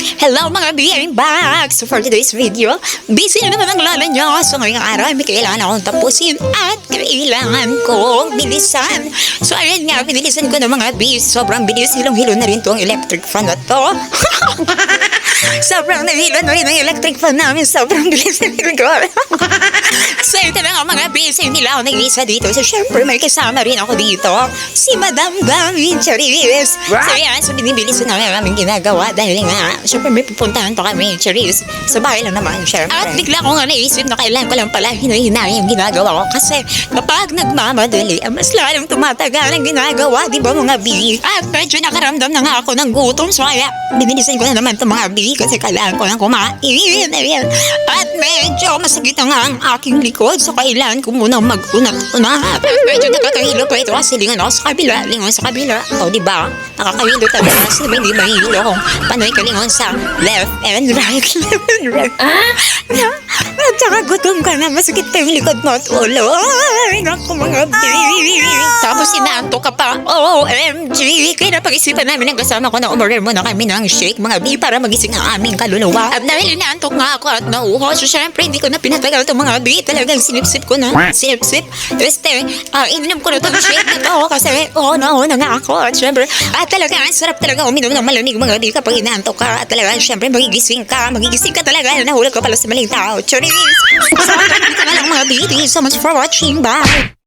Hello mga back! So for today's video, busy na naman ang lala nyo. So ngayong araw, may kailangan akong tapusin at kailangan kong bilisan. So ayun nga, binilisan ko ng mga bis. Sobrang bilis, hilong-hilo na rin to electric fan na to. Sobrang nahilo na rin ang electric fan namin. Sobrang bilis na rin so ito na nga mga bis, hindi lang ako nag-isa dito. So syempre may kasama rin ako dito. Si Madam Bami Charis. So yan, so binibilisan namin ang aming ginagawa dahil nga, syempre may pupuntahan pa kami, Charis. Sa bahay lang naman, syempre. At bigla ko nga naisip na kailangan ko lang pala hinahinay yung ginagawa ko kasi kapag nagmamadali, mas lalong tumatagal ang ginagawa, di ba mga bi? At medyo nakaramdam na nga ako ng gutom, so kaya binilisan ko na naman itong mga bi kasi kailangan ko lang kumain. At medyo masakit na nga ang aking likod, so kailangan ko munang mag-unat-unat. At medyo nakakahilo pa ito kasi lingon ako sa kabila, lingon sa kabila. O, di ba? Nakakahilo talaga kasi diba hindi mahilo kung panoy ka lingon sa left and right, left and right. Ah? Gutom ka na, masakit pa yung likod mo at ulo. Ay, naku mga. Tapos inaanto ka pa. OMG! Kaya napag-isipan namin ng kasama ko na umorder muna kami ng shake, mga B, para magising ang aming kaluluwa. At dahil inaantok nga ako at nauho, so syempre hindi ko na pinatagal itong mga B. Talagang sinipsip ko na. Sinipsip. Este, uh, ininom ko na itong shake na to kasi oo na oo na nga ako. At syempre, at talaga ang sarap talaga uminom ng malamig mga B kapag inaantok ka. At talaga syempre magigising ka. Magigising ka talaga. Nahulog ka pala sa maling tao. Charis! Na lang mga. Thank you so much for watching. Bye!